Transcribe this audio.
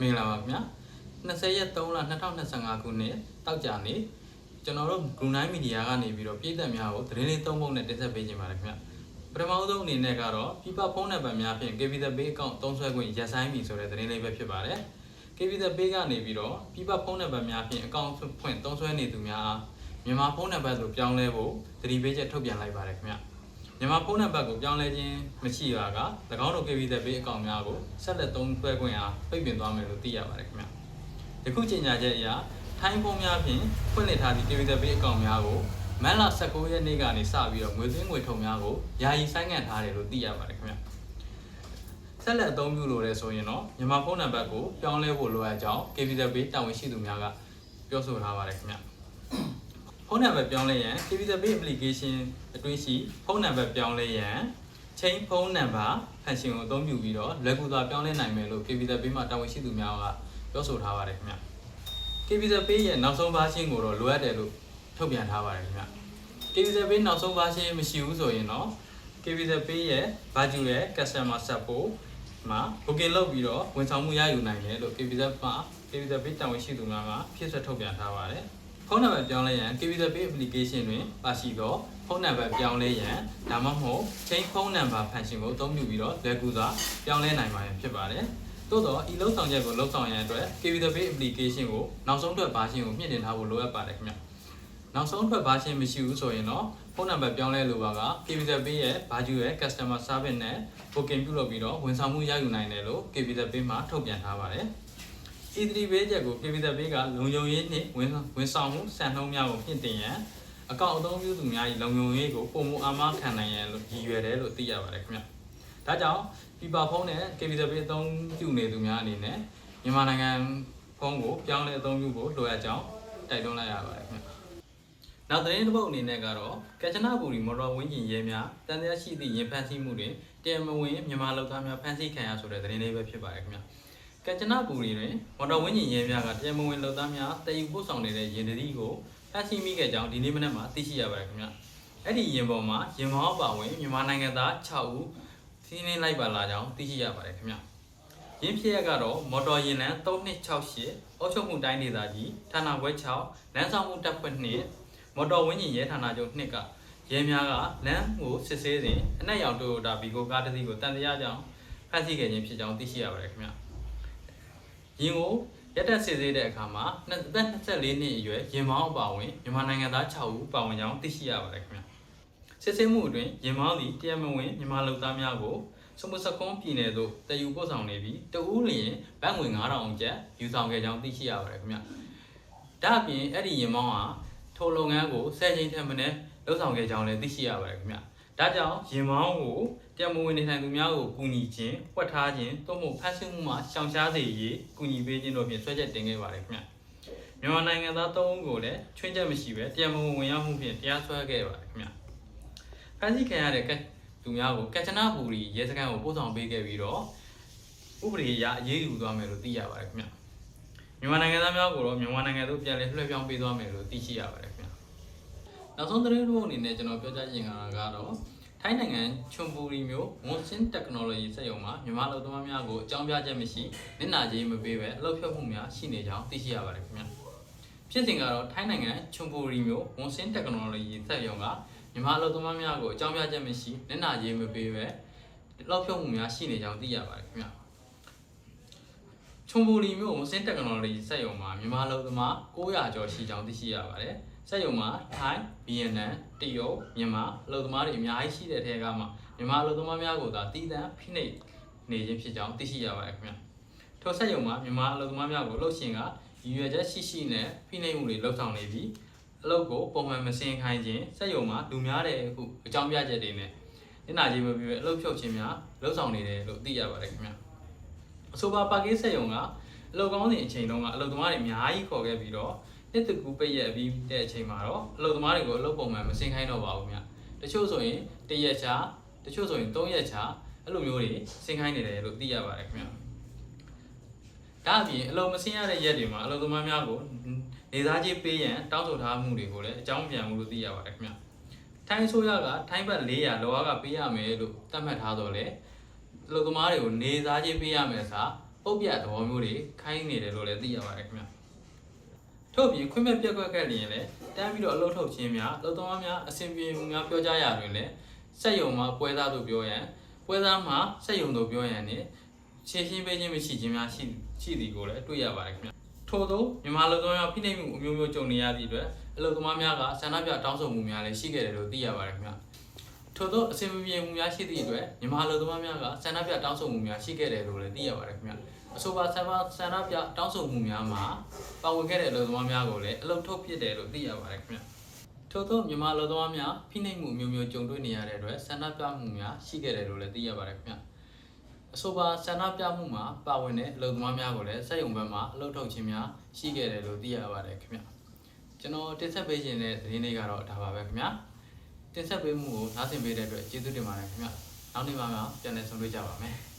မင်္ဂလာပါခင်ဗျာ20ရက်3လ2025ခုနှစ်တောက်ကြနေ့ကျွန်တော်တို့ Brunei Media ကနေပြီးတော့ပြည်သက်များကိုသတင်းလေးသုံးပုံနဲ့တင်ဆက်ပေးခြင်းပါတယ်ခင်ဗျာပထမဆုံးအနေနဲ့ကတော့ပြပဖုန်းနံပါတ်များဖြင့် KB The Pay account သုံးစွဲခွင့်ရပ်ဆိုင်းပြီဆိုတဲ့သတင်းလေးပဲဖြစ်ပါတယ် KB The Pay ကနေပြီးတော့ပြပဖုန်းနံပါတ်များဖြင့် account ဖွင့်သုံးစွဲနေသူများအားမြန်မာဖုန်းနံပါတ်ကိုပြောင်းလဲဖို့သတိပေးချက်ထုတ်ပြန်လိုက်ပါတယ်ခင်ဗျာ မြန်မာဖုန်းနံပါတ်ကိုပြောင်းလဲခြင်းမရှိတာက၎င်းတို့ KB သက်ပေးအကောင့်များကိုဆက်လက်သုံးစွဲခွင့်အားပိတ်ပင်သွားမယ်လို့သိရပါတယ်ခင်ဗျ။ယခုကြေညာချက်အရထိုင်းဖုန်းများဖြင့်ဖွင့်လှစ်ထားသည့် KB သက်ပေးအကောင့်များကိုမတ်လ19ရက်နေ့ကနေစပြီးတော့ငွေသွင်းငွေထုတ်များကိုယာယီဆိုင်းငံ့ထားတယ်လို့သိရပါတယ်ခင်ဗျ။ဆက်လက်အသုံးပြုလို့ရဆိုရင်တော့မြန်မာဖုန်းနံပါတ်ကိုပြောင်းလဲဖို့လိုအပ်ကြောင်း KB သက်ပေးတာဝန်ရှိသူများကပြောဆိုထားပါတယ်ခင်ဗျ။ ဖုန်းနံပါတ်ပြောင်းလဲရန် TV The Pay application အတွင်းရှိဖုန်းနံပါတ်ပြောင်းလဲရန် chain ဖုန်းနံပါတ် function ကိုအသုံးပြုပြီးတော့လွယ်ကူစွာပြောင်းလဲနိုင်မယ်လို့ TV The Pay မှာတာဝန်ရှိသူများကပြောဆိုထားပါတယ်ခင်ဗျ။ TV The Pay ရဲ့နောက်ဆုံး version ကိုတော့လိုအပ်တယ်လို့ထုတ်ပြန်ထားပါတယ်ခင်ဗျ။ TV The Pay နောက်ဆုံး version မရှိဘူးဆိုရင်တော့ TV The Pay ရဲ့ virtual ရဲ့ customer support မှာ booking လုပ်ပြီးတော့ဝန်ဆောင်မှုရယူနိုင်တယ်လို့ KB The မှာ KB The Pay တာဝန်ရှိသူများကဖြစ်ဆွထုတ်ပြန်ထားပါတယ်။ ဖုန်းနံပါတ်ပြောင်းလဲရန် KB The Pay application တွင်ပါရှိသောဖုန်းနံပါတ်ပြောင်းလဲရန်ဒါမှမဟုတ် chain ဖုန်းနံပါတ် function ကိုအသုံးပြုပြီးတော့လွယ်ကူစွာပြောင်းလဲနိုင်မှာဖြစ်ပါတယ်။သို့တော့ဤလုံးဆောင်ချက်ကိုလုံးဆောင်ရန်အတွက် KB The Pay application ကိုနောက်ဆုံးအတွက် version ကိုမြင့်တင်ထားဖို့လိုအပ်ပါတယ်ခင်ဗျ။နောက်ဆုံးအတွက် version မရှိဘူးဆိုရင်တော့ဖုန်းနံပါတ်ပြောင်းလဲလိုပါက KBZ Pay ရဲ့ virtual ရဲ့ customer service နဲ့ booking ပြုလုပ်ပြီးတော့ဝန်ဆောင်မှုရယူနိုင်တယ်လို့ KBZ Pay မှာထုတ်ပြန်ထားပါတယ်။ E3 ပေးချက်ကို KBZ Pay ကလုံခြုံရေးနှင့်ဝန်ဝန်ဆောင်မှုစံနှုန်းများကိုမြင့်တင်ရန်အကောင့်အသုံးပြုသူများ၏လုံခြုံရေးကိုပုံမှုအာမခံနိုင်ရန်လို့ရည်ရွယ်တယ်လို့သိရပါတယ်ခင်ဗျ။ဒါကြောင့် Pipa ဖုန်းနဲ့ KBZ Pay အသုံးပြုနေသူများအနေနဲ့မြန်မာနိုင်ငံဖုန်းကိုပြောင်းလဲအသုံးပြုဖို့လိုအပ်ကြောင်းတိုက်တွန်းလိုက်ရပါတယ်ခင်ဗျ။နောက်သတင်းတစ်ပုဒ်အနေနဲ့ကတော့ကချနာဘူရီမော်တော်ဝင်းကျင်ရဲများတန်တရားရှိသည့်ရင်ဖန်ဆီးမှုတွင်တရားမဝင်မြန်မာလူသားများဖမ်းဆီးခံရဆိုတဲ့သတင်းလေးပဲဖြစ်ပါတယ်ခင်ဗျ ကချနာဘူရီတွင်မော်တော်ဝင်းကျင်ရဲများကတရားမဝင်လူသားများတည်ယူပို့ဆောင်နေတဲ့ရင်တတိကိုဖမ်းဆီးမိခဲ့ကြောင်းဒီနေ့မနက်မှာသိရှိရပါတယ်ခင်ဗျအဲ့ဒီရင်ပေါ်မှာရင်မောင်းပါဝင်မြန်မာနိုင်ငံသား6ဦးစီးနှင်းလိုက်ပါလာကြောင်းသိရှိရပါတယ်ခင်ဗျရင်းဖြစ်ရကတော့မော်တော်ယာဉ်လမ်း3268အောက်ချုပ်မှုတိုင်းဒေသကြီးဌာနခွဲ6လမ်းဆောင်မှုတပ်ဖွဲ့2မော်တော်ဝင်းကျင်ရဲဌာနချုပ်နှစ်ကရဲများကလမ်းကိုစစ်ဆေးစဉ်အနက်ရောင်တိုယိုတာဘီကိုကားတစ်စီးကိုတန်တရားကြောင်းဖမ်းဆီးခဲ့ခြင်းဖြစ်ကြောင်းသိရှိရပါတယ်ခင်ဗျ။ ရင်ကိုရက်တက်စစ်ဆေးတဲ့အခါမှာနှစ်သက်24နှစ်အရွယ်ရင်မောင်းအပါဝင်မြန်မာနိုင်ငံသား6ဦးပါဝင်ကြောင်းသိရှိရပါတယ်ခင်ဗျ။စစ်ဆေးမှုအတွင်းရင်မောင်းသည်တရားမဝင်မြန်မာလူသားများကိုစမုစကွန်ပြည်နယ်သို့တည်ယူပို့ဆောင်နေပြီးတဦးလျင်ဘတ်ငွေ9000ကျပ်ယူဆောင်ခဲ့ကြောင်းသိရှိရပါတယ်ခင်ဗျ။ဒါ့အပြင်အဲ့ဒီရင်မောင်းဟာထိုလုပ်ငန်းကိုဆယ်ချိန်ထက်မနည်းလှုပ်ဆောင်ခဲ့ကြောင်းလည်းသိရှိရပါတယ်ခင်ဗျ။ ဒါကြောင့်ရင်မောင်းကိုတရားမဝင်နေထိုင်သူများကိုကူညီခြင်း၊ပွက်ထားခြင်းသို့မဟုတ်ဖမ်းဆီးမှုမှရှောင်ရှားစေရေးကူညီပေးခြင်းတို့ဖြင့်ဆွဲချက်တင်ခဲ့ပါတယ်ခင်ဗျ။မြန်မာနိုင်ငံသား၃ဦးကိုလည်းချွင်းချက်မရှိပဲတရားမဝင်ဝင်ရောက်မှုဖြင့်တရားစွဲခဲ့ပါတယ်ခင်ဗျ။ဖမ်းဆီးခံရတဲ့ကသူများကိုကချနာဘူရီရဲစခန်းကိုပို့ဆောင်ပေးခဲ့ပြီးတော့ဥပဒေအရအရေးယူသွားမယ်လို့သိရပါတယ်ခင်ဗျ။မြန်မာနိုင်ငံသားများကိုတော့မြန်မာနိုင်ငံသို့ပြန်လည်လွှဲပြောင်းပေးသွားမယ်လို့သိရှိရပါတယ်ခင်ဗျ။ နောက်ဆုံးသတင်းတစ်ပုဒ်အနေနဲ့ကျွန်တော်ပြောကြားချင်တာကတော့ထိုင်းနိုင်ငံချွန်ပူရီမြို့ဝန်စင် technology စက်ရုံမှာမြန်မာလူသမားများကိုအကြောင်းပြချက်မရှိနစ်နာကြေးမပေးဘဲအလုပ်ဖြုတ်မှုများရှိနေကြောင်းသိရှိရပါတယ်ခင်ဗျ။ဖြစ်စဉ်ကတော့ထိုင်းနိုင်ငံချွန်ပူရီမြို့ဝန်စင် technology စက်ရုံကမြန်မာလူသမားများကိုအကြောင်းပြချက်မရှိနစ်နာကြေးမပေးဘဲအလုပ်ဖြုတ်မှုများရှိနေကြောင်းသိရပါတယ်ခင်ဗျ။ချုံပူလီမြို့ဝန်စင် technology စက်ရုံမှာမြန်မာလူသမား900ကျော်ရှိကြောင်းသိရှိရပါတယ်။ စက်ရုံမှာထိုင်း၊ဗီယက်နမ်၊တရုတ်၊မြန်မာလူသမားတွေအများကြီးရှိတဲ့ထဲကမှမြန်မာလူသမားများကိုသာတည်တံ့ဖိနှိပ်နေခြင်းဖြစ်ကြောင်းသိရှိရပါတယ်ခင်ဗျ။ထိုစက်ရုံမှာမြန်မာလူသမားများကိုလှုပ်ရှင်ကရည်ရွယ်ချက်ရှိရှိနဲ့ဖိနှိပ်မှုတွေလှုပ်ဆောင်နေပြီးအလုပ်ကိုပုံမှန်မစင်ခိုင်းခြင်းစက်ရုံမှာလူများတဲ့အခုအကြောင်းပြချက်တွေနဲ့ညနာကြီးမပြည့်ပဲအလုပ်ဖြုတ်ခြင်းများလှုပ်ဆောင်နေတယ်လို့သိရပါတယ်ခင်ဗျ။အဆိုပါပါကင်းစက်ရုံကအလုပ်ကောင်းစဉ်အချိန်တုန်းကအလုပ်သမားတွေအများကြီးခေါ်ခဲ့ပြီးတော့ နှစ်တကူပိတ်ရက်ပြီးတဲ့အချိန်မှာတော့အလုပ်သမားတွေကိုအလုပ်ပုံမှန်မစင်ခိုင်းတော့ပါဘူးဗျ။တချို့ဆိုရင်တရက်ချာတချို့ဆိုရင်၃ရက်ချာအဲ့လိုမျိုးတွေစင်ခိုင်းနေတယ်လို့သိရပါတယ်ခင်ဗျ။ဒါအပြင်အလုပ်မစင်ရတဲ့ရက်တွေမှာအလုပ်သမားများကိုနေသားကြီးပေးရန်တောင်းဆိုထားမှုတွေကိုလည်းအကြောင်းပြန်မှုလို့သိရပါတယ်ခင်ဗျ။ထိုင်းဆိုရကထိုင်းဘတ်400လောကပေးရမယ်လို့သတ်မှတ်ထားတော့လေအလုပ်သမားတွေကိုနေသားကြီးပေးရမယ်ဆိုပုတ်ပြတ်သဘောမျိုးတွေခိုင်းနေတယ်လို့လည်းသိရပါတယ်ခင်ဗျ ထို့အပြင်ခွင့်မဲ့ပြက်ကွက်ခဲ့လျင်လည်းတန်းပြီးတော့အလုပ်ထုတ်ခြင်းများအလုပ်သမားများအဆင်ပြေမှုများပြောကြရတွင်လည်းစက်ယုံမှာပွဲသားတို့ပြောရန်ပွဲသားမှာစက်ယုံတို့ပြောရန်နဲ့ရှင်းရှင်းပေးခြင်းမရှိခြင်းများရှိရှိသည်ကိုလည်းတွေ့ရပါတယ်ခင်ဗျထို့သောမြန်မာလူသမားများဖိနှိပ်မှုအမျိုးမျိုးကြုံနေရသည့်အတွက်အလုပ်သမားများကဆန္ဒပြတောင်းဆိုမှုများလည်းရှိခဲ့တယ်လို့သိရပါတယ်ခင်ဗျ ထို့သောအစီအပြေမှုများရှိသည့်အတွက်မြန်မာလူသမားများကဆန္ဒပြတောင်းဆိုမှုများရှိခဲ့တယ်လို့လည်းသိရပါတယ်ခင်ဗျအဆိုပါဆန္ဒဆန္ဒပြတောင်းဆိုမှုများမှာပါဝင်ခဲ့တဲ့လူသမားများကိုလည်းအလုပ်ထုတ်ဖြစ်တယ်လို့သိရပါတယ်ခင်ဗျထို့သောမြန်မာလူသမားများဖိနှိပ်မှုမျိုးမျိုးကြုံတွေ့နေရတဲ့အတွက်ဆန္ဒပြမှုများရှိခဲ့တယ်လို့လည်းသိရပါတယ်ခင်ဗျအဆိုပါဆန္ဒပြမှုမှာပါဝင်တဲ့အလုပ်သမားများကိုလည်းစက်ရုံဘက်မှအလုပ်ထုတ်ခြင်းများရှိခဲ့တယ်လို့သိရပါတယ်ခင်ဗျကျွန်တော်တင်ဆက်ပေးခြင်းတဲ့သတင်းလေးကတော့ဒါပါပဲခင်ဗျာ တင်ဆက်ပေးမှုကိုနားဆင်ပေးတဲ့အတွက်ကျေးဇူးတင်ပါတယ်ခင်ဗျ။နောက်နေ့မှပြန်လည်ဆုံတွေ့ကြပါမယ်။